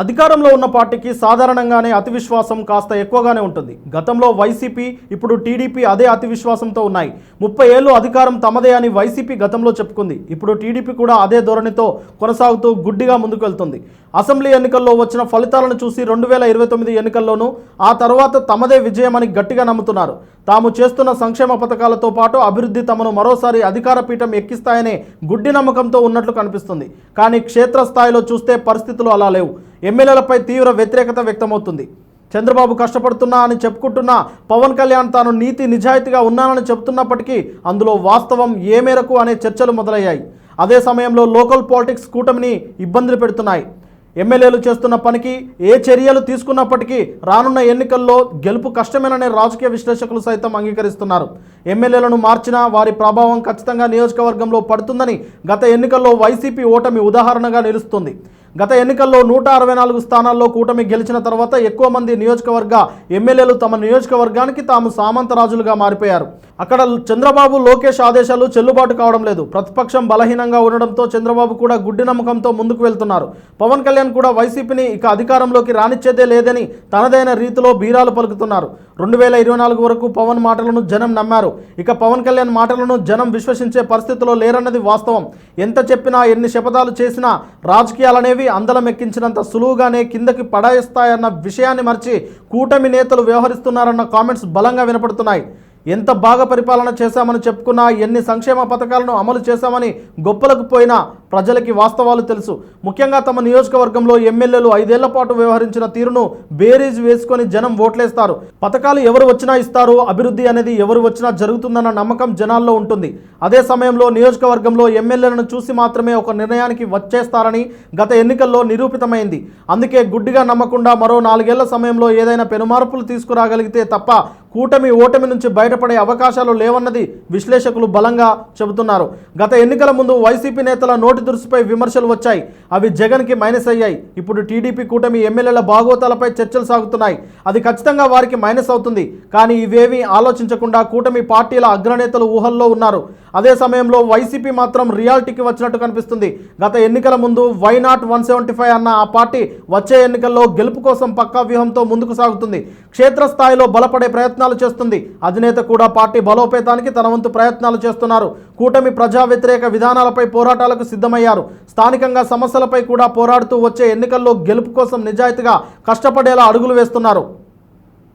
అధికారంలో ఉన్న పార్టీకి సాధారణంగానే అతి విశ్వాసం కాస్త ఎక్కువగానే ఉంటుంది. గతంలో వైసీపీ ఇప్పుడు టీడీపీ అదే అతి విశ్వాసంతో ఉన్నాయి. ముప్పై ఏళ్ళు అధికారం తమదే అని వైసీపీ గతంలో చెప్పుకుంది. ఇప్పుడు టీడీపీ కూడా అదే ధోరణితో కొనసాగుతూ గుడ్డిగా ముందుకెళ్తుంది. అసెంబ్లీ ఎన్నికల్లో వచ్చిన ఫలితాలను చూసి రెండు వేల ఇరవై తొమ్మిది ఎన్నికల్లోనూ ఆ తర్వాత తమదే విజయమని గట్టిగా నమ్ముతున్నారు. తాము చేస్తున్న సంక్షేమ పథకాలతో పాటు అభివృద్ధి తమను మరోసారి అధికార పీఠం ఎక్కిస్తాయనే గుడ్డి నమ్మకంతో ఉన్నట్లు కనిపిస్తుంది. కానీ క్షేత్రస్థాయిలో చూస్తే పరిస్థితులు అలా లేవు. ఎమ్మెల్యేలపై తీవ్ర వ్యతిరేకత వ్యక్తమవుతుంది. చంద్రబాబు కష్టపడుతున్నా అని చెప్పుకుంటున్న పవన్ కళ్యాణ్ తాను నీతి నిజాయితీగా ఉన్నానని చెబుతున్నప్పటికీ అందులో వాస్తవం ఏ మేరకు అనే చర్చలు మొదలయ్యాయి. అదే సమయంలో లోకల్ పాలిటిక్స్ కూటమిని ఇబ్బందులు పెడుతున్నాయి. ఎమ్మెల్యేలు చేస్తున్న పనికి ఏ చర్యలు తీసుకున్నప్పటికీ రానున్న ఎన్నికల్లో గెలుపు కష్టమేననే రాజకీయ విశ్లేషకులు సైతం అంగీకరిస్తున్నారు. ఎమ్మెల్యేలను మార్చినా వారి ప్రభావం ఖచ్చితంగా నియోజకవర్గంలో పడుతుందని గత ఎన్నికల్లో వైసీపీ ఓటమి ఉదాహరణగా నిలుస్తుంది. గత ఎన్నికల్లో నూట అరవై నాలుగు స్థానాల్లో కూటమి గెలిచిన తర్వాత ఎక్కువ మంది నియోజకవర్గ ఎమ్మెల్యేలు తమ నియోజకవర్గానికి తాము సామంతరాజులుగా మారిపోయారు. అక్కడ చంద్రబాబు లోకేష్ ఆదేశాలు చెల్లుబాటు కావడం లేదు. ప్రతిపక్షం బలహీనంగా ఉండడంతో చంద్రబాబు కూడా గుడ్డి నమ్మకంతో ముందుకు వెళ్తున్నారు. పవన్ కళ్యాణ్ కూడా వైసీపీని ఇక అధికారంలోకి రానిచ్చేదే లేదని తనదైన రీతిలో బీరాలు పలుకుతున్నారు. రెండు వేల ఇరవై నాలుగు వరకు పవన్ మాటలను జనం నమ్మారు. ఇక పవన్ కళ్యాణ్ మాటలను జనం విశ్వసించే పరిస్థితిలో లేరన్నది వాస్తవం. ఎంత చెప్పినా ఎన్ని శపథాలు చేసినా రాజకీయాలనేవి అందలం ఎక్కించినంత సులువుగానే కిందకి పడాయిస్తాయన్న విషయాన్ని మర్చి కూటమి నేతలు వ్యవహరిస్తున్నారన్న కామెంట్స్ బలంగా వినపడుతున్నాయి. ఎంత బాగా పరిపాలన చేశామని చెప్పుకున్నా ఎన్ని సంక్షేమ పథకాలను అమలు చేశామని గొప్పలకు పోయినా ప్రజలకి వాస్తవాలు తెలుసు. ముఖ్యంగా తమ నియోజకవర్గంలో ఎమ్మెల్యేలు ఐదేళ్ళ పాటు వ్యవహరించిన తీరును బేరీజ్ వేసుకొని జనం ఓట్లేస్తారు. పథకాలు ఎవరు వచ్చినా ఇస్తారు అభివృద్ధి అనేది ఎవరు వచ్చినా జరుగుతుందన్న నమ్మకం జనాల్లో ఉంటుంది. అదే సమయంలో నియోజకవర్గంలో ఎమ్మెల్యేలను చూసి మాత్రమే ఒక నిర్ణయానికి వచ్చేస్తారని గత ఎన్నికల్లో నిరూపితమైంది. అందుకే గుడ్డిగా నమ్మకుండా మరో నాలుగేళ్ళ సమయంలో ఏదైనా పెనుమార్పులు తీసుకురాగలిగితే తప్ప కూటమి ఓటమి నుంచి బయటపడే అవకాశాలు లేవన్నది విశ్లేషకులు బలంగా చెబుతున్నారు. గత ఎన్నికల ముందు వైసీపీ నేతల నోటి దురుసుపై విమర్శలు వచ్చాయి. అవి జగన్కి మైనస్ అయ్యాయి. ఇప్పుడు టీడీపీ కూటమి ఎమ్మెల్యేల బాగోతాలపై చర్చలు సాగుతున్నాయి. అది ఖచ్చితంగా వారికి మైనస్ అవుతుంది. కానీ ఇవేమీ ఆలోచించకుండా కూటమి పార్టీల అగ్రనేతలు ఊహల్లో ఉన్నారు. అదే సమయంలో వైసీపీ మాత్రం రియాలిటీకి వచ్చినట్టు కనిపిస్తుంది. గత ఎన్నికల ముందు why not one seventy five అన్న ఆ పార్టీ వచ్చే ఎన్నికల్లో గెలుపు కోసం పక్కా వ్యూహంతో ముందుకు సాగుతుంది. క్షేత్రస్థాయిలో బలపడే ప్రయత్నాలు చేస్తుంది. అధినేత కూడా పార్టీ బలోపేతానికి తన వంతు ప్రయత్నాలు చేస్తున్నారు. కూటమి ప్రజా వ్యతిరేక విధానాలపై పోరాటాలకు సిద్ధమయ్యారు. స్థానికంగా సమస్యలపై కూడా పోరాడుతూ వచ్చే ఎన్నికల్లో గెలుపు కోసం నిజాయితీగా కష్టపడేలా అడుగులు వేస్తున్నారు.